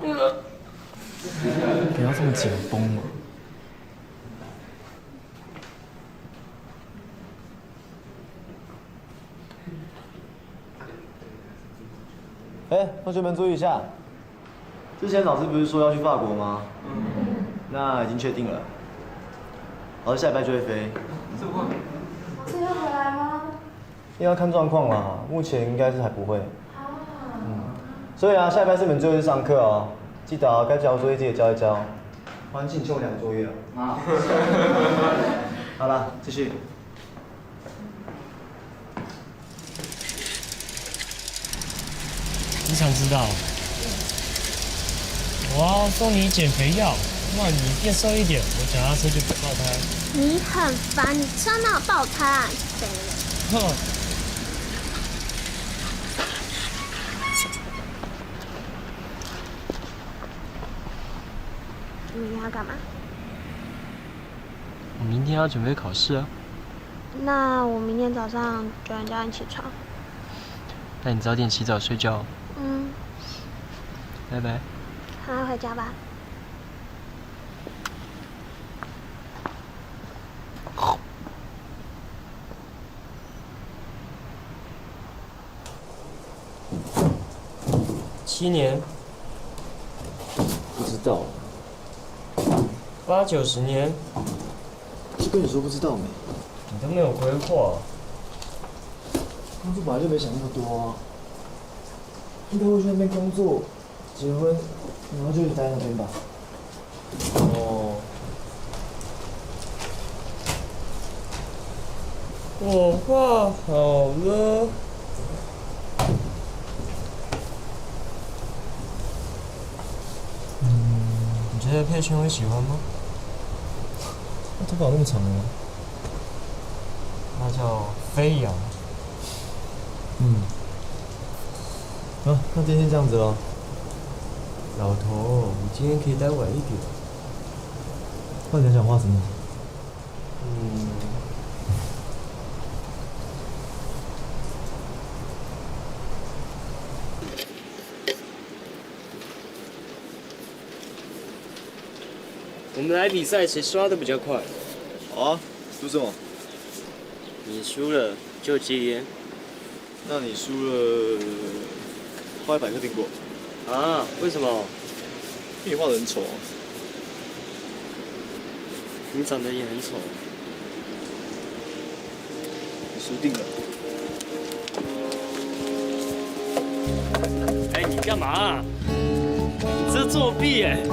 不要这么紧绷嘛。哎，同学们注意一下，之前老师不是说要去法国吗？那已经确定了，老师下礼拜就会飞。是要回来吗？要看状况啦，目前应该是还不会。嗯，所以啊，下礼拜是你们最后一次上课哦，记得啊，该交作业记得交一交。环境就两个作业了。啊。好了，继续。你想知道？我要送你减肥药，让你变瘦一点，我脚踏车就不爆胎。你很烦，你车哪有爆胎啊？你肥了。哼，明天要干嘛？我明天要准备考试啊，那我明天早上九点叫你起床。那你早点洗澡睡觉，嗯，拜拜。赶快回家吧。七年、不知道，八九十年，就跟你说不知道没。你都没有规划。工作本来就没想那么多啊，应该会去那边工作、结婚，然后就一直待在那边吧。哦。我画好了。嗯，你觉得佩轩会喜欢吗？他头发那么长吗？那叫飞扬。嗯。啊，那今天这样子喽。老头，你今天可以待晚一点。快点讲话什么？嗯。们来比赛，谁刷的比较快？好啊，输什么？你输了就戒烟。那你输了，画一百颗苹果。啊？为什么？因为你画的很丑啊。你长得也很丑。你输定了。哎，你干嘛、你这作弊哎！哎，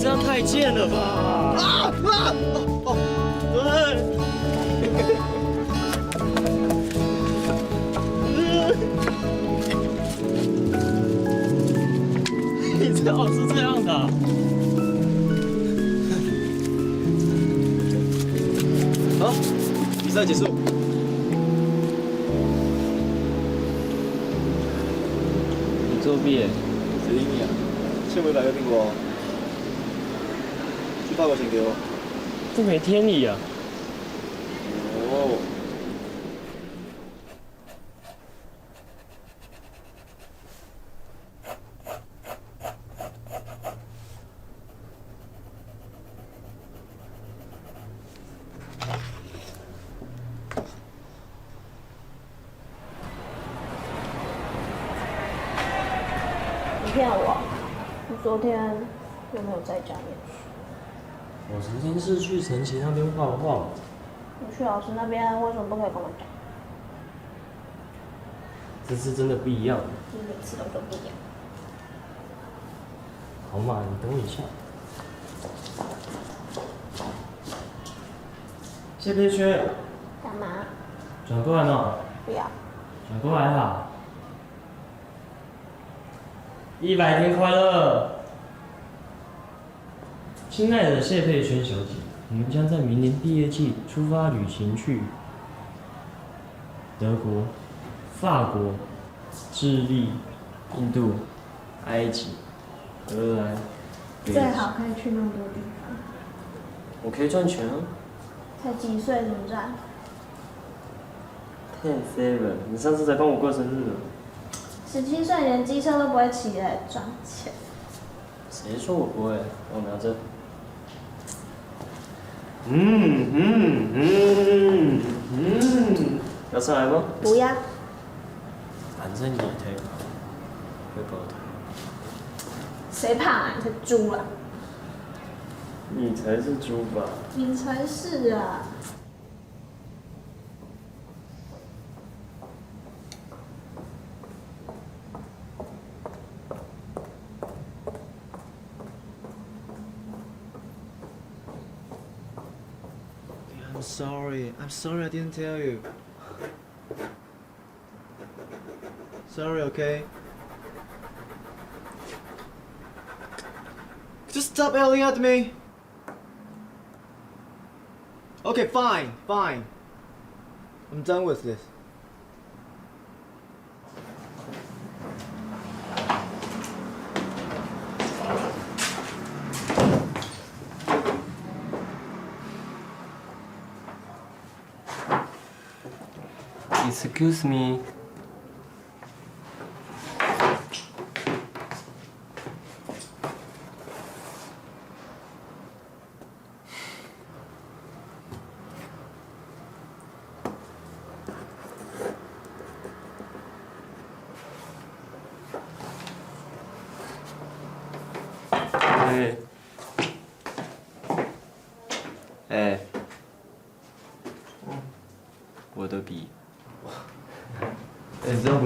这样太贱了吧！啊啊！哦，对。你最好是这样的啊、好，比赛结束。你作弊哎！谁赢你啊？欠我一百个苹果哦。去法国钱给我。这没天理啊！哦。你骗我，你昨天有没有在家念书？我昨天是去陈琦那边画画，我去老师那边为什么不可以跟我讲？这次真的不一样。你每次都说不一样。好嘛，你等我一下。谢佩轩，干嘛？转过来呢，不要。转过来哈。一百天快乐，亲爱的谢佩轩小姐，我们将在明年毕业季出发旅行去德国、法国、智利、印度、埃及、荷兰。最好可以去那么多地方。我可以赚钱啊。才几岁怎么赚？Ten seven，你上次才帮我过生日了。十七岁连机车都不会骑来赚钱。谁说我不会？我拿着。嗯嗯嗯嗯，要上来吗？不要。反正你。谁怕啊？你才猪啊！你才是猪吧？你才是啊！I'm sorry I didn't tell you. Sorry, okay? Just stop yelling at me. Okay, fine, fine. I'm done with this. Excuse me。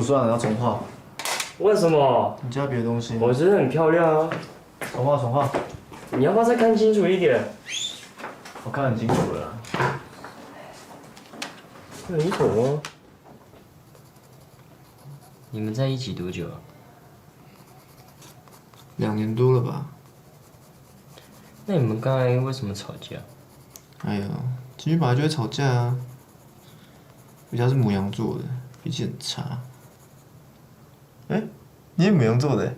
算，要重画。为什么？你加别的东西。我觉得很漂亮啊！重画，重画。你要不要再看清楚一点？我看很清楚了啦。那你懂吗？你们在一起多久啊？两年多了吧？那你们刚才为什么吵架？哎呀，情侣本来就会吵架啊。我家是母羊座的，脾气很差。哎、你也没用做的欸？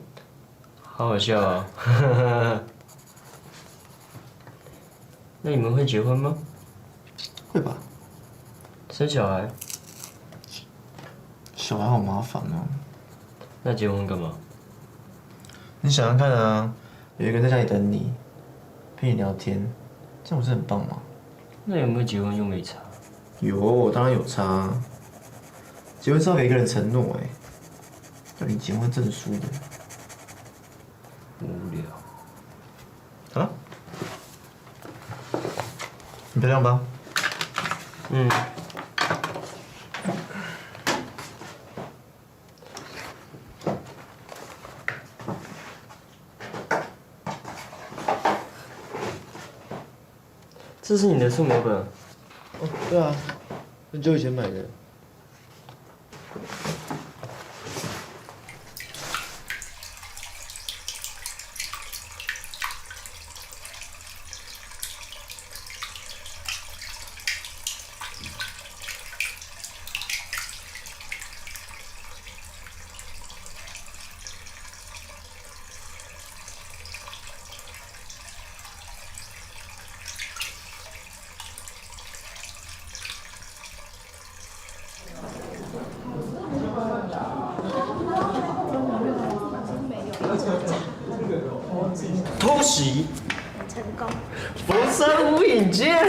好好笑啊、那你们会结婚吗？会吧？生小孩？小孩好麻烦哦。那结婚干嘛？你想想看啊，有一个人在家里等你，陪你聊天，这样不是很棒吗？那有没有结婚又没差？有，当然有差。结婚是要给一个人承诺哎，要领结婚证书的。无聊。啊？你漂亮吧？嗯。这是你的素描本，哦，对啊，很久以前买的。偷袭，成功。佛山无影剑。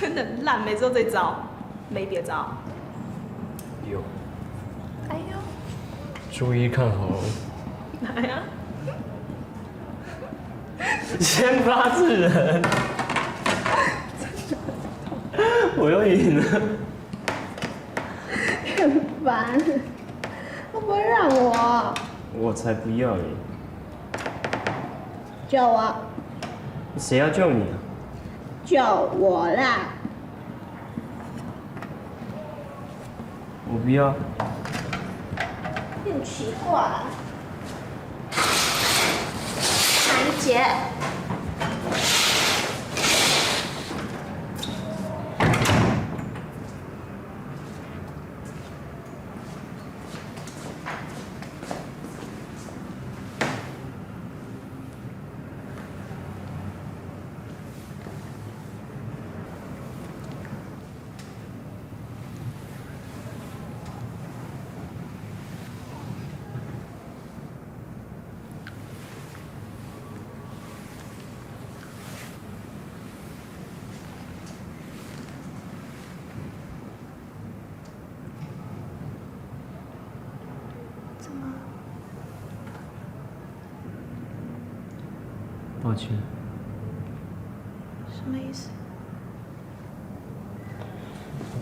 真的很烂，每次都这招，没别招。有，哎呦，注意看好。来呀、先发制人。我又赢了。很烦，会不会让我？我才不要耶！救我！谁要救你啊？救我啦！我不要。你很奇怪。哪一节？抱歉，什么意思？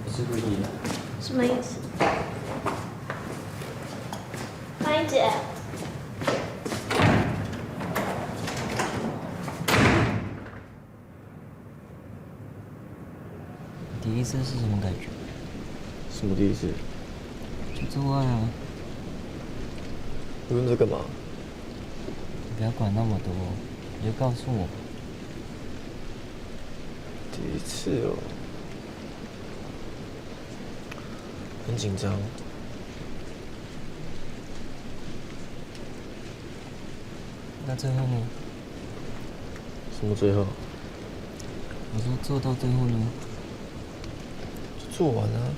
不是故意的。什么意思？欢迎姐。第一次是什么感觉？什么第一次？就做爱啊！你问这干嘛？你不要管那么多，你就告诉我。第一次哦，很紧张。那最后呢？什么最后？我说做到最后呢？就做完啊。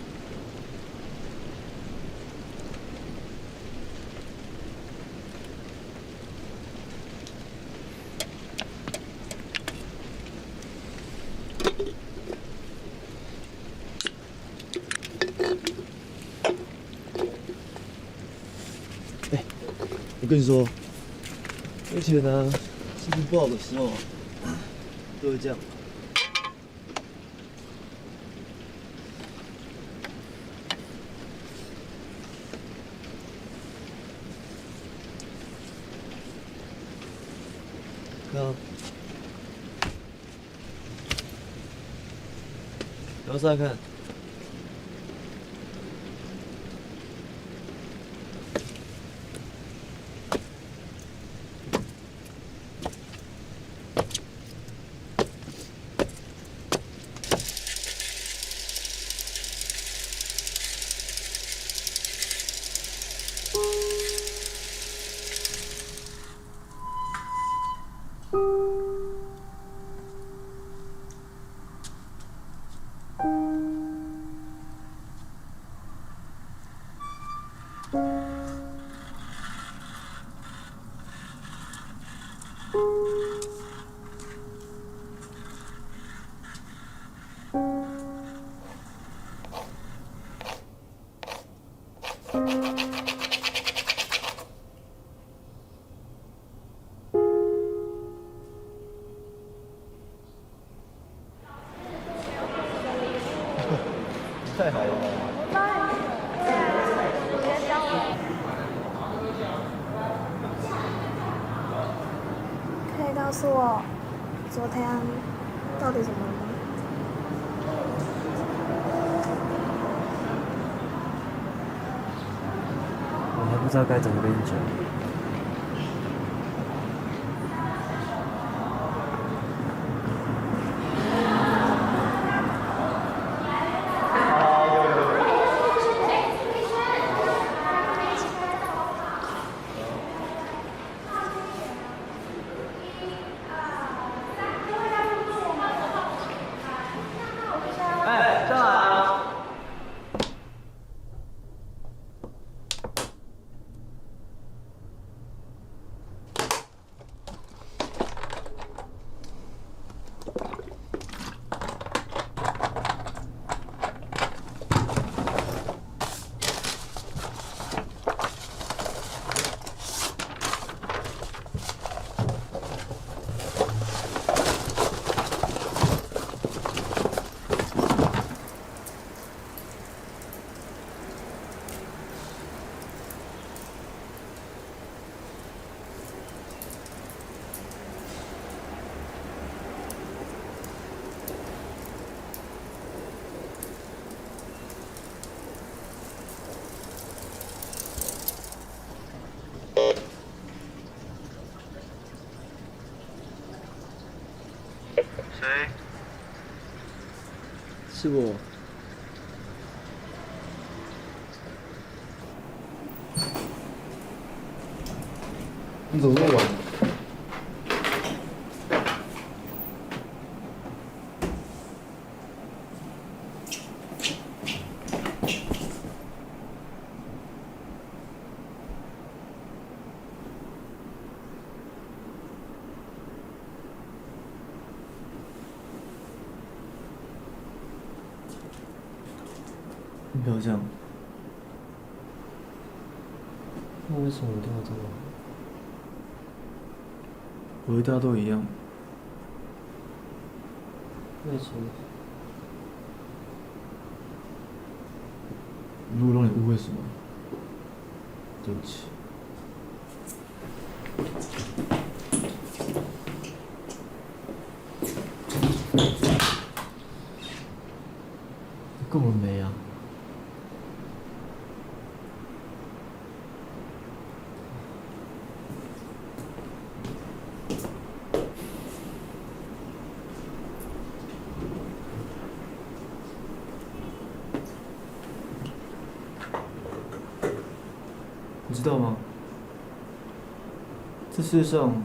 哎，我跟你说，而且呢，心情不好的时候，都会这样。看啊，摇下看。不知道该怎么跟你讲。是我。你怎么那么晚？你不要这样，那为什么一定要这么晚？我和大家都一样。为什么？如果让你误会什么，对不起。够了没啊？你知道吗？这世界上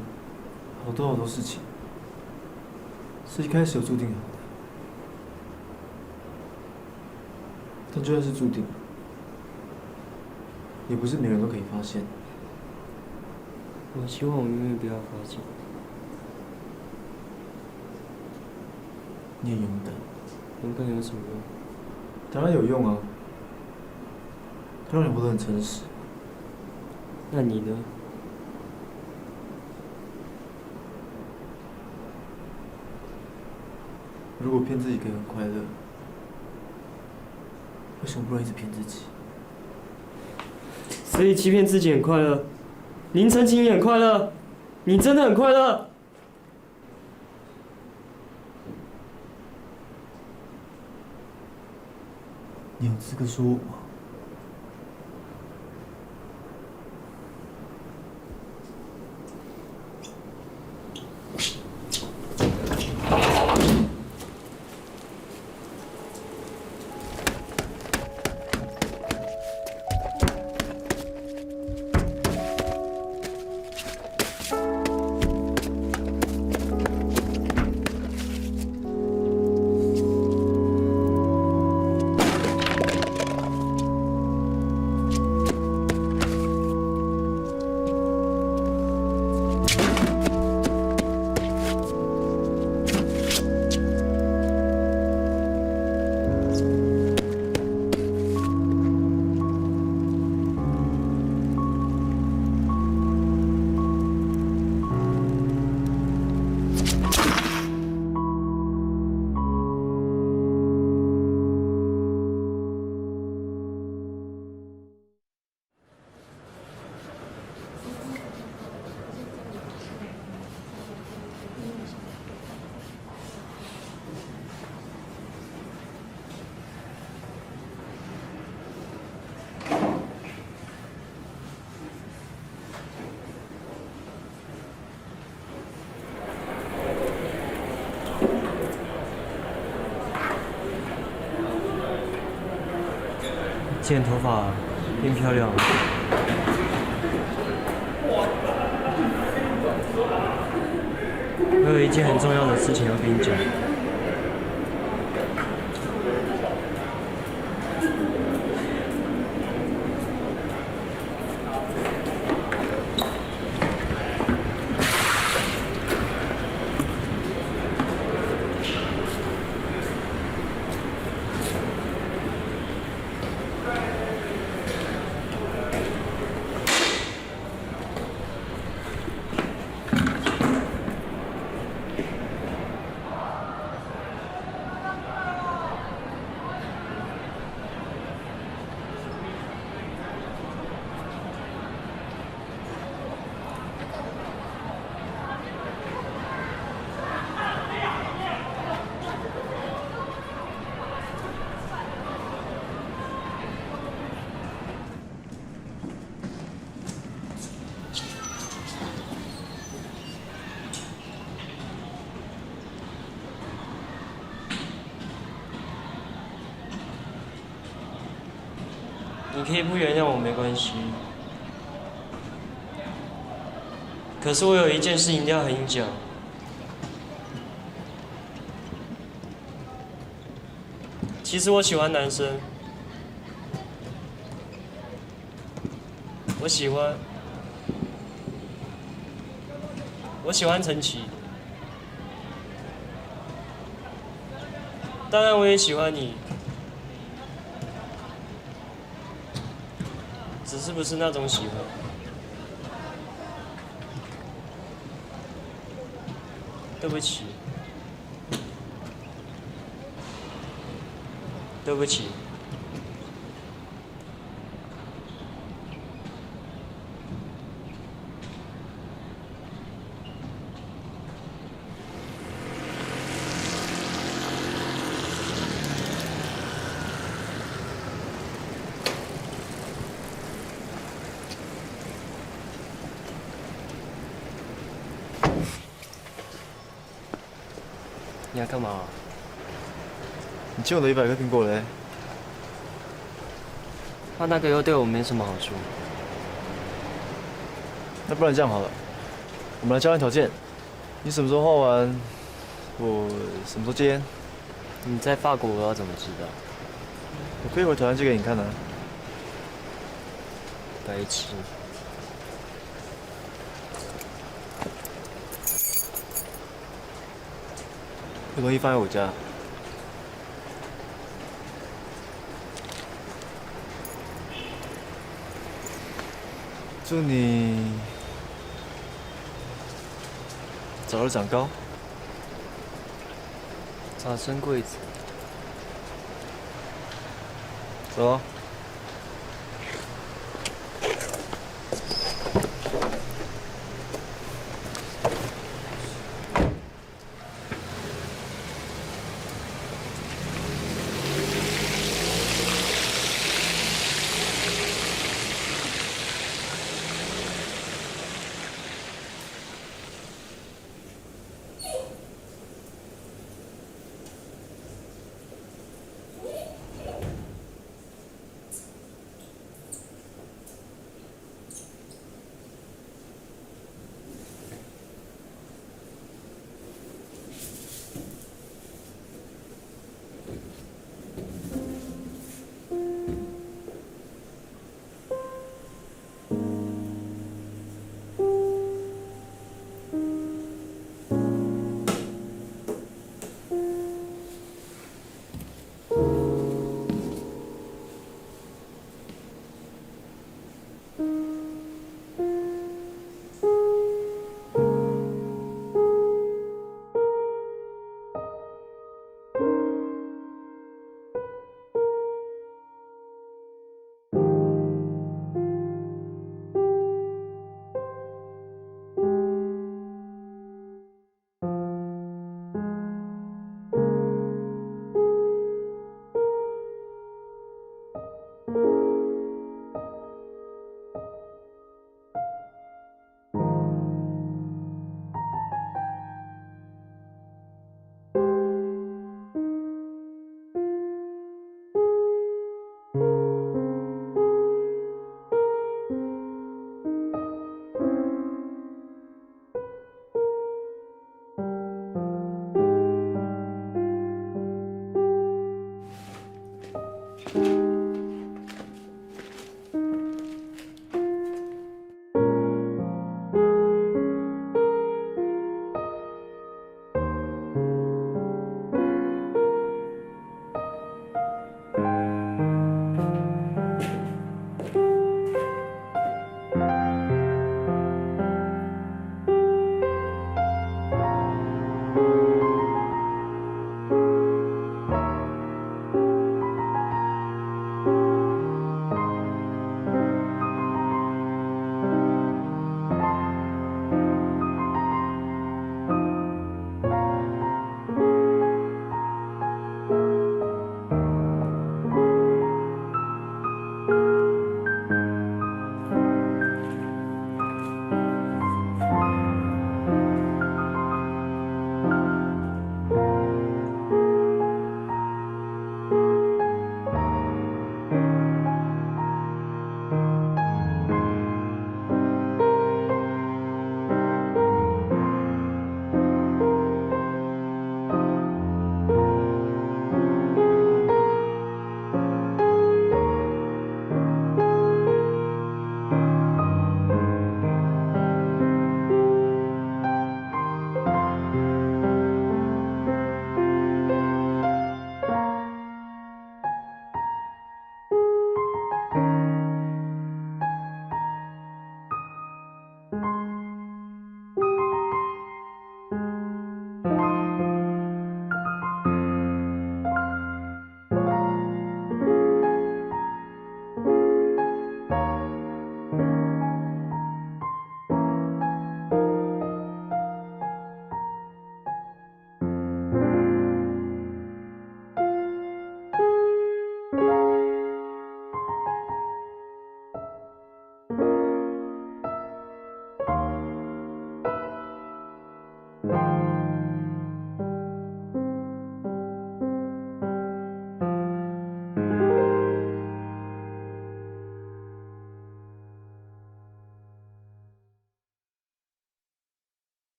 好多好多事情，是一开始就注定好的。但就算是注定，也不是每个人都可以发现。我希望我永远不要发现。你也勇敢，勇敢有什么用？当然有用啊！它让你活得很诚实。那你呢？如果骗自己可以很快乐，为什么不能一直骗自己？所以欺骗自己很快乐，林晨晴也很快乐，你真的很快乐。你有资格说我吗？剪头发变漂亮。我有一件很重要的事情要跟你讲。可以不原谅我没关系。可是我有一件事一定要和你讲。其实我喜欢男生，我喜欢，我喜欢陈奇，当然我也喜欢你，是不是那种喜欢。对不起，对不起。干嘛？你欠我的一百个苹果嘞？他那个又对我没什么好处。那不然这样好了，我们来交换条件，你什么时候画完，我什么时候戒烟？你在法国，我要怎么知道？我可以回台湾借给你看的、白痴。这东西放在我家。祝你早日长高。早生贵子。走了。